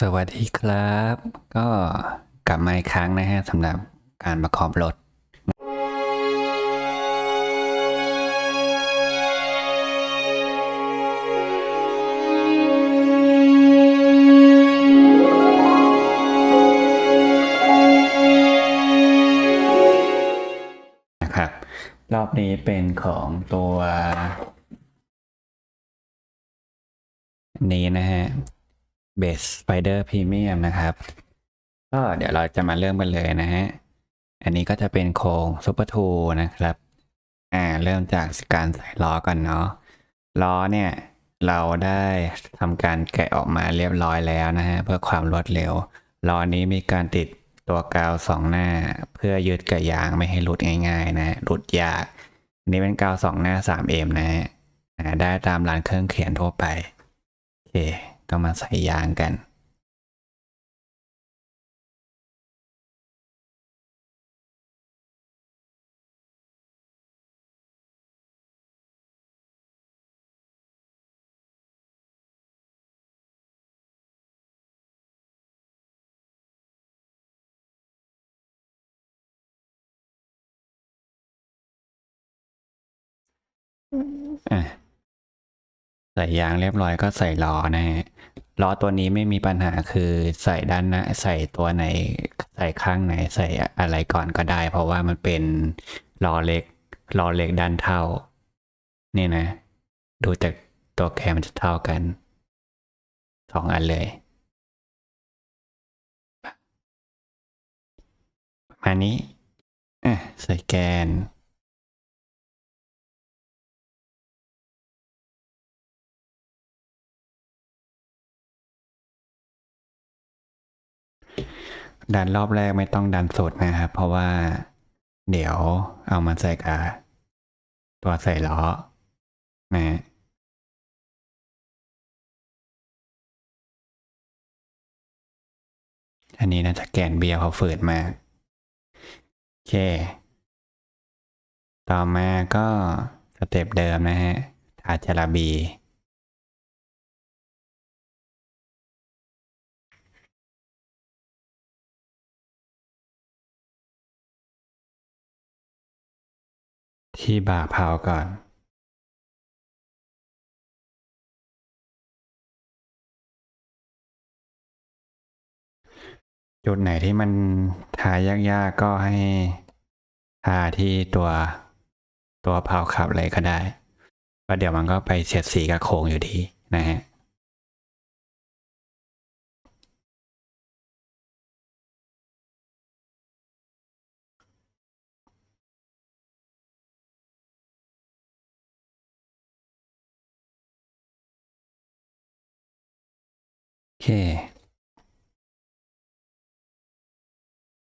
สวัสดีครับ ก็กลับมาอีกครั้งนะฮะสำหรับการประกอบรถ นะครับ รอบนี้เป็นของตัว นี้นะฮะ Base Spider Premium นะครับ ก็เดี๋ยวเราจะมาเริ่มกันเลยนะฮะ อันนี้ก็จะเป็นโครง Super 2นะครับ อ่าเริ่มจากการใส่ล้อก่อนเนาะล้อเนี่ยเราได้ทำการแกะออกมาเรียบร้อยแล้วนะฮะเพื่อความรวดเร็วล้อนี้มีการติดตัวกาวสองหน้า เพื่อยึดกับยางไม่ให้หลุดง่ายๆนะหลุดยากอันนี้เป็นกาวสองหน้า 3M นะฮะได้ตามร้านเครื่องเขียนทั่วไปโอเค ก็มาใส่ยางกัน อะ ใส่ยางเรียบร้อยก็ใส่ล้อนะฮะล้อตัวนี้ไม่มีปัญหาคือใส่ด้านหน้าใส่ตัวไหน ใส่ข้างไหนใส่อะไรก่อนก็ได้ เพราะว่ามันเป็นล้อเล็กล้อเล็กด้านเท่า นี่นะ ดูจากตัวแคมมันจะเท่ากันสองอันเลยประมาณนี้ใส่แกน ดันรอบแรกไม่ต้องดันสุดนะครับ เพราะว่าเดี๋ยวเอามาใส่กับตัวใส่ล้อนะอันนี้นะจะแกนเบียร์เขาฝืดมากโอเค ต่อมาก็สเต็ปเดิมนะฮะทาจาราบี ที่บ่าเผาก่อนจุดไหนที่มันทายากๆก็ให้ทาที่ตัวตัวเผาขับเลยก็ได้เพราะเดี๋ยวมันก็ไปเสียดสีกับโครงอยู่ดีนะฮะ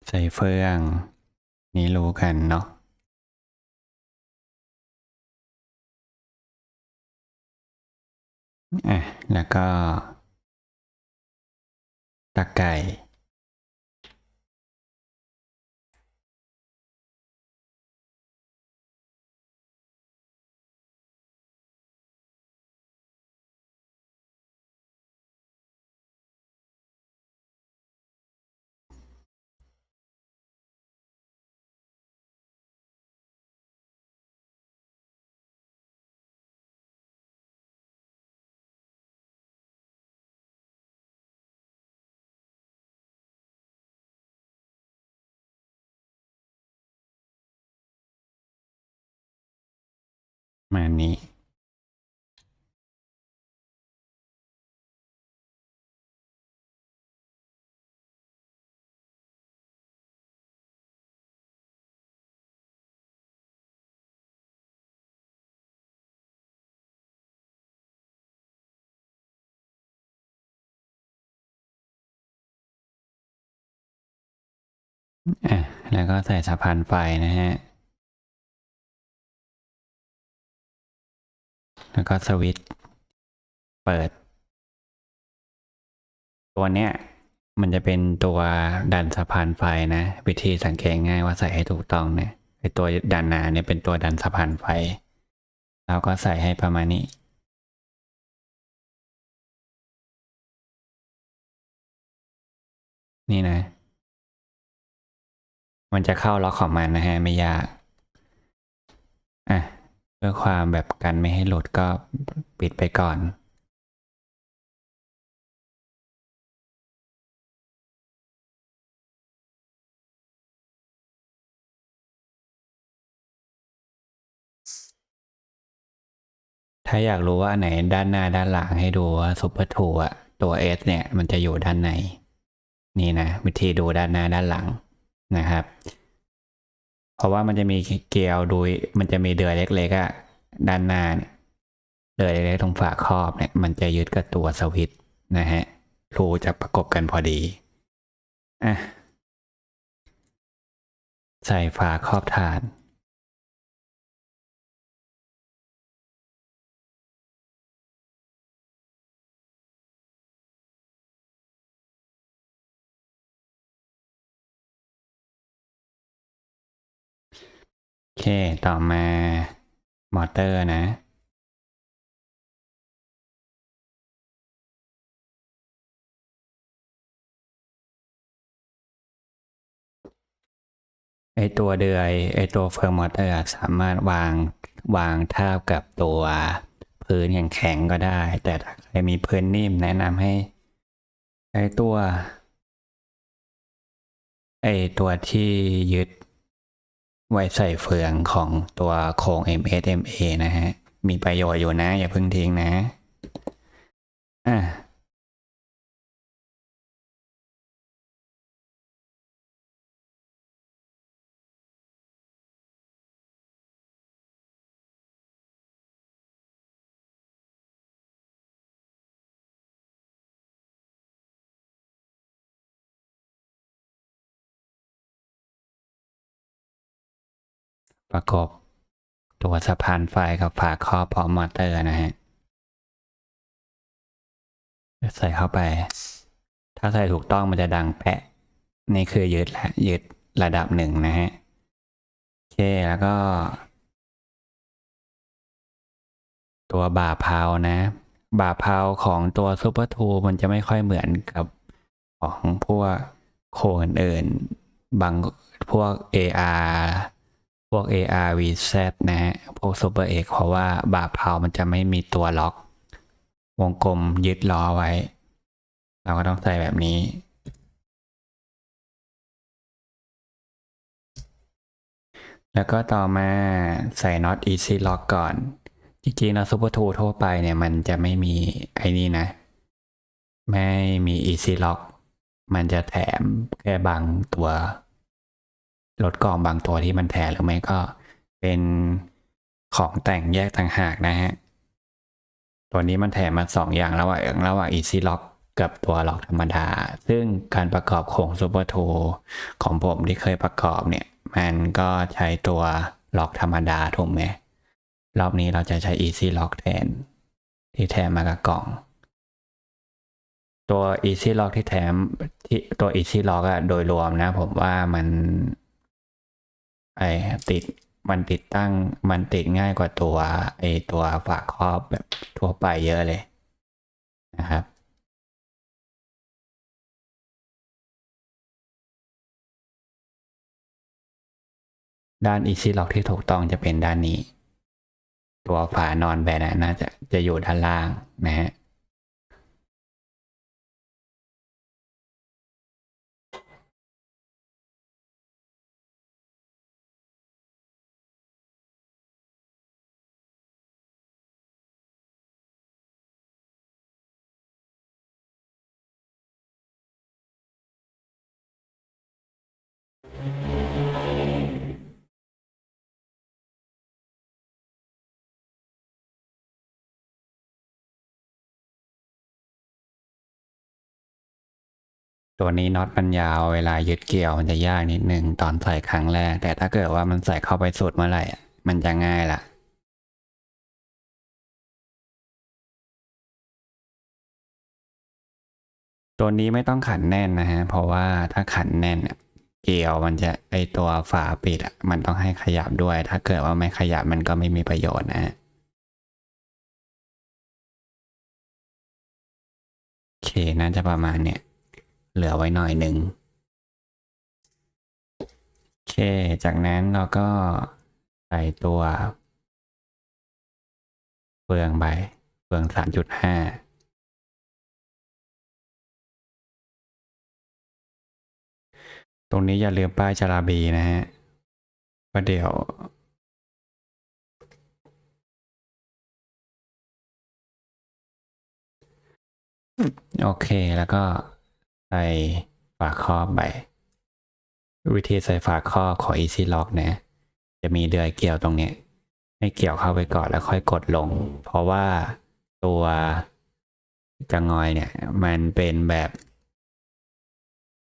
ใส่เฟือง นี่รู้กันเนาะอะแล้วก็ตะไก่ มานี้ อะ แล้วก็ใส่สะพานไฟนะฮะ แล้วก็สวิตช์เปิด ตัวเนี้ยมันจะเป็นตัวดันสะพานไฟนะ วิธีสังเกตง่ายว่าใส่ให้ถูกต้องเนี่ยไอตัวดันนาเนี่ยเป็นตัวดันสะพานไฟเราก็ใส่ให้ประมาณนี้ นี่นะ มันจะเข้าล็อกของมันนะฮะ ไม่ยาก อะ เพื่อความแบบกันไม่ให้หลุดก็ปิดไปก่อนถ้าอยากรู้ว่าอันไหนด้านหน้าด้านหลังให้ดูว่าซุปเปอร์ทูอะตัว S เนี่ยมันจะอยู่ด้านในนี่นะ วิธีดูด้านหน้าด้านหลังนะครับ เพราะว่ามันจะมีเกลียวดูมันจะมีเดือยเล็กๆอะด้านหน้าเนี่ยเดือยเล็กๆตรงฝาครอบเนี่ยมันจะยึดกับตัวสวิตช์นะฮะรูจะประกบกันพอดีอะใส่ฝาครอบฐาน เค ต่อมามอเตอร์นะไอตัวเดือยไอตัวเฟิร์มมอเตอร์สามารถวางวางทาบกับตัวพื้นแข็งๆก็ได้ แต่ถ้าใครมีพื้นนิ่มแนะนำให้ไอตัวไอตัวที่ยึด ไว้ใส่เฟืองของตัวโครง MSMA นะฮะ มีประโยชน์อยู่นะ อย่าเพิ่งทิ้งนะ อะ ประกบตัวสะพานไฟกับฝาครอบพร้อมมอเตอร์นะฮะใส่เข้าไป ถ้าใส่ถูกต้องมันจะดังแปะ นี่คือยึดและยึดระดับหนึ่งนะฮะโอเคแล้วก็ ตัวบ่าเพานะ บ่าเพาของตัวซูเปอร์ทูมันจะไม่ค่อยเหมือนกับของพวกโคอื่นๆบางพวก AR พวก AR VZ นะฮะ พวก Super X เพราะว่าบ่าเพามันจะไม่มีตัวล็อก วงกลมยึดล้อไว้ เราก็ต้องใส่แบบนี้ แล้วก็ต่อมาใส่น็อต Easy Lock ก่อน จริงๆแล้ว Super 2ทั่วไปเนี่ย มันจะไม่มีไอ้นี่นะ ไม่มี Easy Lock มันจะแถมแค่บางตัว รถกล่องบางตัวที่มันแถมหรือไม่ก็เป็นของแต่งแยกต่างหากนะฮะ ตัวนี้มันแถมมาสองอย่างระหว่างระหว่าง Easy Lock กับตัวล็อกธรรมดา ซึ่งการประกอบโครง Super 2ของผมที่เคยประกอบเนี่ย มันก็ใช้ตัวล็อกธรรมดาถูกไหมรอบนี้เราจะใช้ Easy Lock แทน ที่แถมมากับกล่อง ตัว Easy Lock ที่แถมที่ตัว Easy Lock อะโดยรวมนะ ผมว่ามัน ไอติดมันติดตั้งมันติดง่ายกว่าตัวไอตัวฝาครอบแบบทั่วไปเยอะเลยนะครับด้าน Easy Lock ที่ถูกต้องจะเป็นด้านนี้ ตัวฝานอนแบนน่าจะจะอยู่ด้านล่างนะฮะ ตัวนี้น็อตมันยาวเวลายึดเกี่ยวมันจะยากนิดนึงตอนใส่ครั้งแรก แต่ถ้าเกิดว่ามันใส่เข้าไปสุดเมื่อไหร่มันจะง่ายละตัวนี้ไม่ต้องขันแน่นนะฮะ เพราะว่าถ้าขันแน่นเกี่ยวมันจะไอตัวฝาปิดมันต้องให้ขยับด้วย ถ้าเกิดว่าไม่ขยับมันก็ไม่มีประโยชน์นะฮะโอเคน่าจะประมาณเนี่ย เหลือไว้หน่อยหนึ่งโอเค จากนั้นเราก็ใส่ตัวเฟืองไปเฟืองสามจุดห้าตรงนี้อย่าลืมป้ายจราบีนะฮะประเดี๋ยวโอเค แล้วก็ ใส่ฝาครอบไป วิธีใส่ฝาครอบของ Easy Lock นะ จะมีเดือยเกี่ยวตรงนี้ให้เกี่ยวเข้าไปก่อนแล้วค่อยกดลง เพราะว่าตัวจะงอยเนี่ย มันเป็นแบบ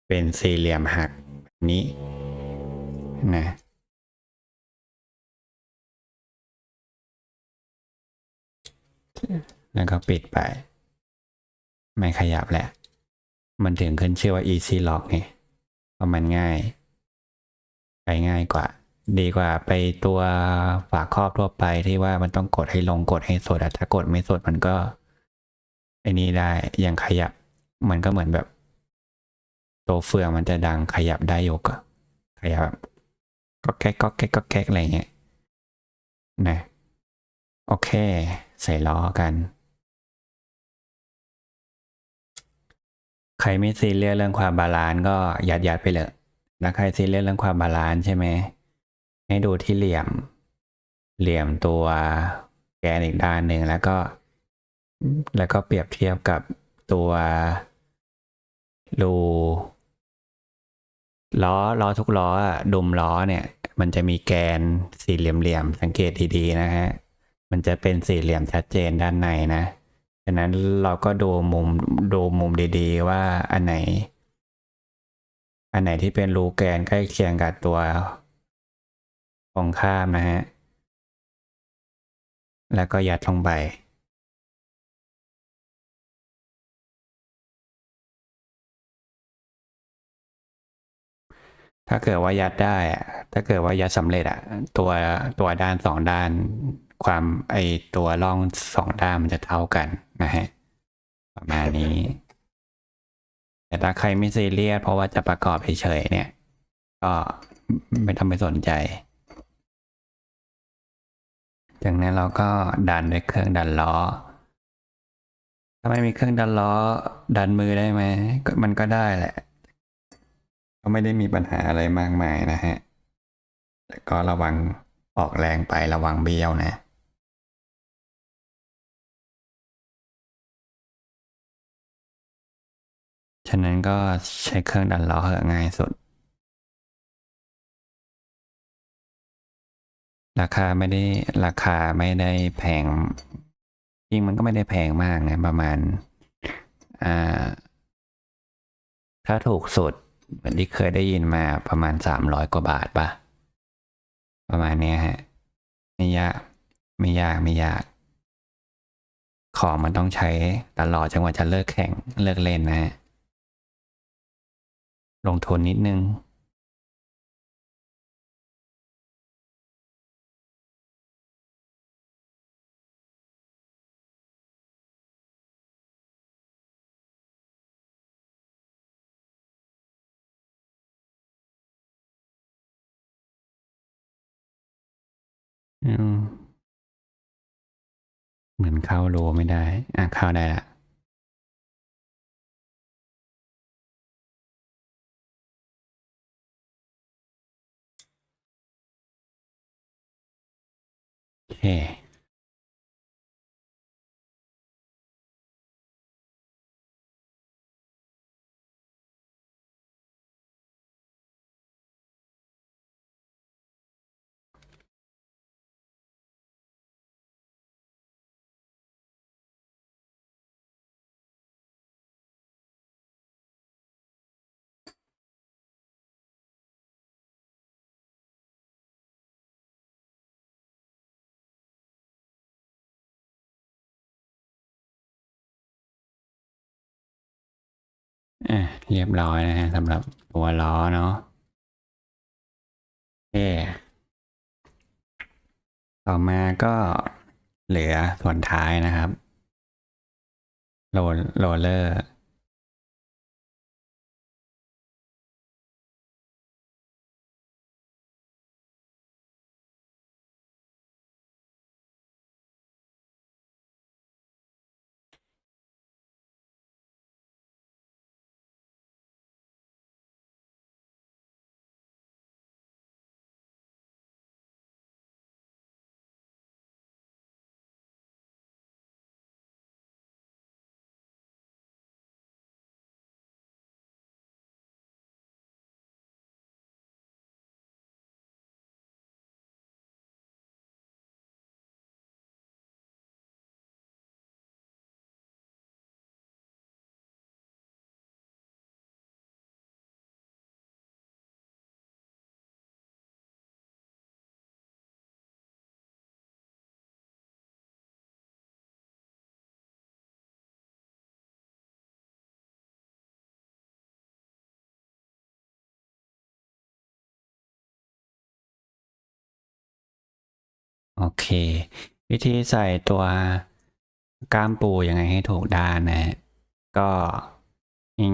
เป็นสี่เหลี่ยมหักแบบนี้นะแล้วก็ปิดไป ไม่ขยับแหละ มันถึงขึ้นชื่อว่า easy lock ไงเพราะมันง่ายไปง่ายกว่า ดีกว่าไปตัวฝากครอบทั่วไปที่ว่ามันต้องกดให้ลงกดให้สดถ้ากดไม่สดมันก็ไอ้นี่ได้ยังขยับ มันก็เหมือนแบบ ตัวเฟืองมันจะดังขยับได้ยกอะขยับแบบก็แก๊กก็แก๊กก็แก๊กอะไรเงี้ยนะโอเค ใส่ล้อกัน รไม่ซีเรียสเรื่องความบาลานซ์ก็หยัดหยัดไปเลยแล้วใครซีเรียสเรื่องความบาลานซ์ใช่ไหมให้ดูที่เหลี่ยม เหลี่ยมตัวแกนอีกด้านหนึ่งแล้วก็ แล้วก็เปรียบเทียบกับตัวรูล้อล้อทุกล้อดุมล้อเนี่ย มันจะมีแกนสี่เหลี่ยมๆสังเกตดีๆนะฮะมันจะเป็นสี่เหลี่ยมชัดเจนด้านในนะ ฉะนั้นเราก็ดูมุมดูมุมดีๆ ว่าอันไหน อันไหนที่เป็นรูแกนใกล้เคียงกับตัวตรงข้ามนะฮะ แล้วก็ยัดลงไปถ้าเกิดว่ายัดได้อะถ้าเกิดว่ายัดสำเร็จอะตัวตัวด้านสองด้าน ความไอตัวร่องสองด้านมันจะเท่ากันนะฮะประมาณนี้ แต่ถ้าใครไม่ซีเรียสเพราะว่าจะประกอบเฉยๆเนี่ย ก็ไม่ต้องไปสนใจ จากนั้นเราก็ดันด้วยเครื่องดันล้อ ถ้าไม่มีเครื่องดันล้อ ดันมือได้ไหมมันก็ได้แหละก็ไม่ได้มีปัญหาอะไรมากมายนะฮะแต่ก็ระวังออกแรงไประวังเบี้ยวนะ ฉะนั้นก็ใช้เครื่องดันล้อเหอะง่ายสุด ราคาไม่ได้ราคาไม่ได้แพงจริงมันก็ไม่ได้แพงมากนะประมาณอ่าถ้าถูกสุดเหมือนที่เคยได้ยินมาประมาณสามร้อยกว่าบาทปะประมาณเนี้ยฮะไม่ยากไม่ยากไม่ยาก ของมันต้องใช้ตลอดจนกว่าจะเลิกแข่งเลิกเล่นนะฮะ ลงทุนนิดนึง เหมือนเข้าโลไม่ได้ อะเข้าได้ละ โเรียบร้อยนะฮะสำหรับตัวล้อเนาะโอเคต่อมาก็เหลือส่วนท้ายนะครับโรลโรลเลอร์ โอเค วิธีใส่ตัวก้ามปูยังไงให้ถูกด้านนะ ก็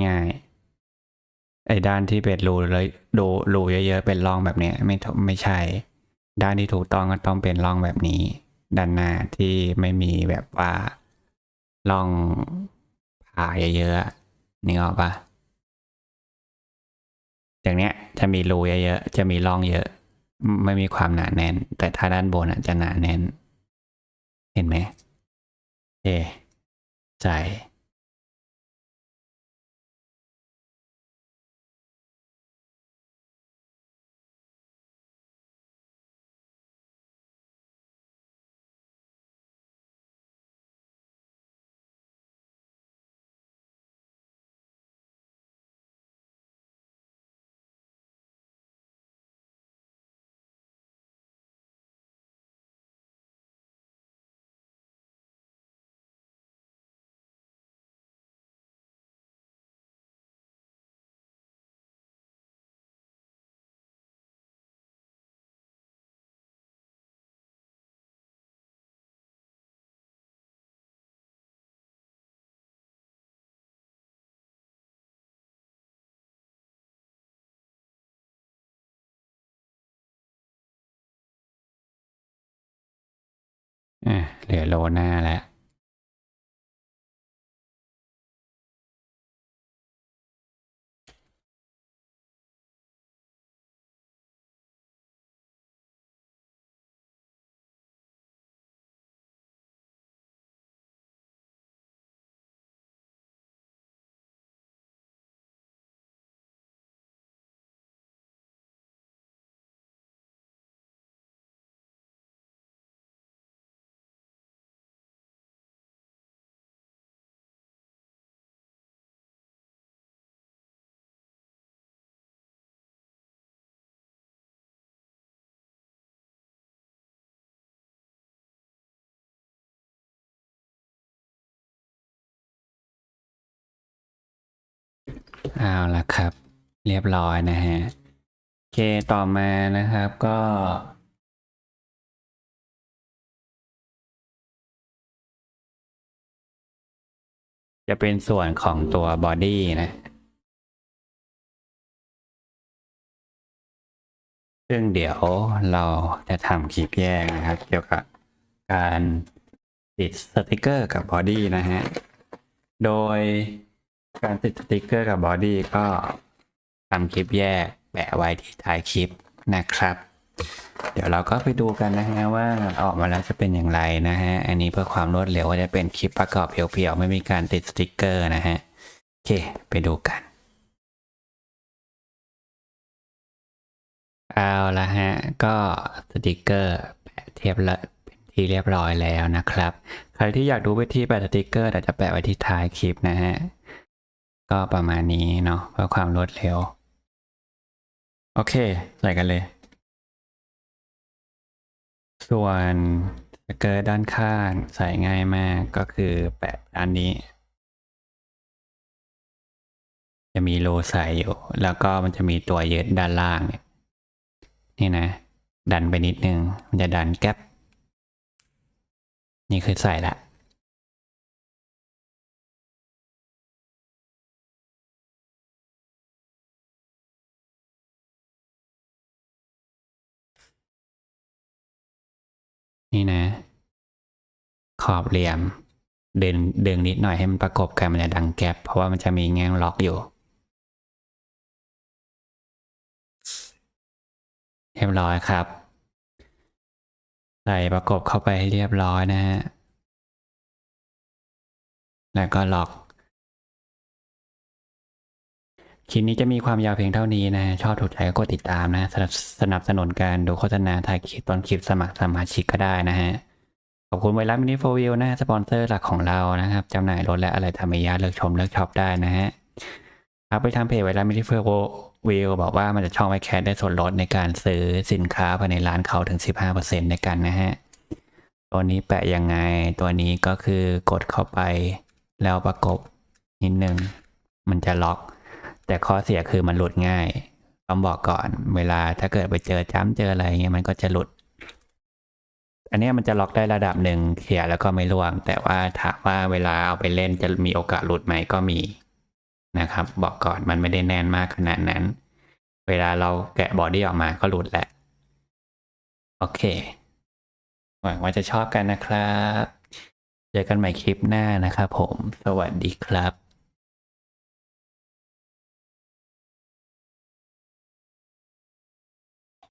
ง่ายๆไอ้ด้านที่เป็นรูเลยรูรูเยอะๆเป็นร่องแบบเนี้ยไม่ไม่ใช่ ด้านที่ถูกต้องก็ต้องเป็นร่องแบบนี้ ด้านหน้าที่ไม่มีแบบว่าร่องผ่าเยอะๆนี่ออกปะอย่างเนี้ยจะมีรูเยอะๆจะมีร่องเยอะ ไม่มีความหนาแน่น แต่ถ้าด้านบนอะจะหนาแน่น เห็นไหมเอใส่ เหลือโลหน้าแล้ว เอาละครับ เรียบร้อยนะฮะโอเคต่อมานะครับก็จะเป็นส่วนของตัวบอดี้นะ ซึ่งเดี๋ยวเราจะทำคลิปแยกนะครับ เกี่ยวกับการติดสติกเกอร์กับบอดี้นะฮะ โดย การติดสติกเกอร์กับบอดี้ก็ทำคลิปแยกแปะไว้ที่ท้ายคลิปนะครับ เดี๋ยวเราก็ไปดูกันนะฮะว่าออกมาแล้วจะเป็นอย่างไรนะฮะ อันนี้เพื่อความรวดเร็วก็จะเป็นคลิปประกอบเพียวๆ ไม่มีการติดสติกเกอร์นะฮะ โอเค ไปดูกัน เอาละฮะ ก็สติกเกอร์แปะเทียบละที่เรียบร้อยแล้วนะครับ ใครที่อยากดูวิธีแปะสติกเกอร์เดี๋ยวจะแปะไว้ที่ท้ายคลิปนะฮะ ก็ประมาณนี้เนาะเพื่อความรวดเร็ว โอเคใส่กันเลย ส่วนสเกิร์ตด้านข้างใส่ง่ายมากก็คือแปะด้านนี้ จะมีโลใส่อยู่ แล้วก็มันจะมีตัวยึดด้านล่างเนี่ยนี่นะ ดันไปนิดนึง มันจะดันแก๊ปนี่คือใส่ละ นี่นะ ขอบเหลี่ยม เดินเดึงนิดหน่อยให้มันประกบกันมันจะดังแก๊บเพราะว่ามันจะมีแง่งล็อกอยู่เรียบร้อยครับใส่ประกบเข้าไปให้เรียบร้อยนะฮะแล้วก็ล็อก คลิปนี้จะมีความยาวเพียงเท่านี้นะ ชอบถูกใจก็กดติดตามนะสนับสนับสนุนการดูโฆษณาถ่ายคลิปตอนคลิปสมัครสมาชิกก็ได้นะฮะ ขอบคุณไวรัสมินิโฟวิลนะฮะสปอนเซอร์หลักของเรานะครับจำหน่ายรถและอะไรทำให้ยาเลือกชมเลือกช็อปได้นะฮะครับไปทางเพจไวรัสมินิโฟวิลบอกว่ามันจะช่องไวแคสได้ส่วนลดในการซื้อสินค้าภายในร้านเขาถึง 15%ในกันนะฮะตัวนี้แปะยังไงตัวนี้ก็คือกดเข้าไปแล้วประกบนิดนึงมันจะล็อก แต่ข้อเสียคือมันหลุดง่ายต้องบอกก่อน เวลาถ้าเกิดไปเจอจ้ำเจออะไรเงี้ยมันก็จะหลุด อันนี้มันจะล็อกได้ระดับหนึ่งเคลียแล้วก็ไม่ร่วง แต่ว่าถามว่าเวลาเอาไปเล่นจะมีโอกาสหลุดไหมก็มีนะครับ บอกก่อนมันไม่ได้แน่นมากขนาดนั้น เวลาเราแกะบอดี้ออกมาก็หลุดแหละ โอเค หวังว่าจะชอบกันนะครับ เจอกันใหม่คลิปหน้านะครับผม สวัสดีครับ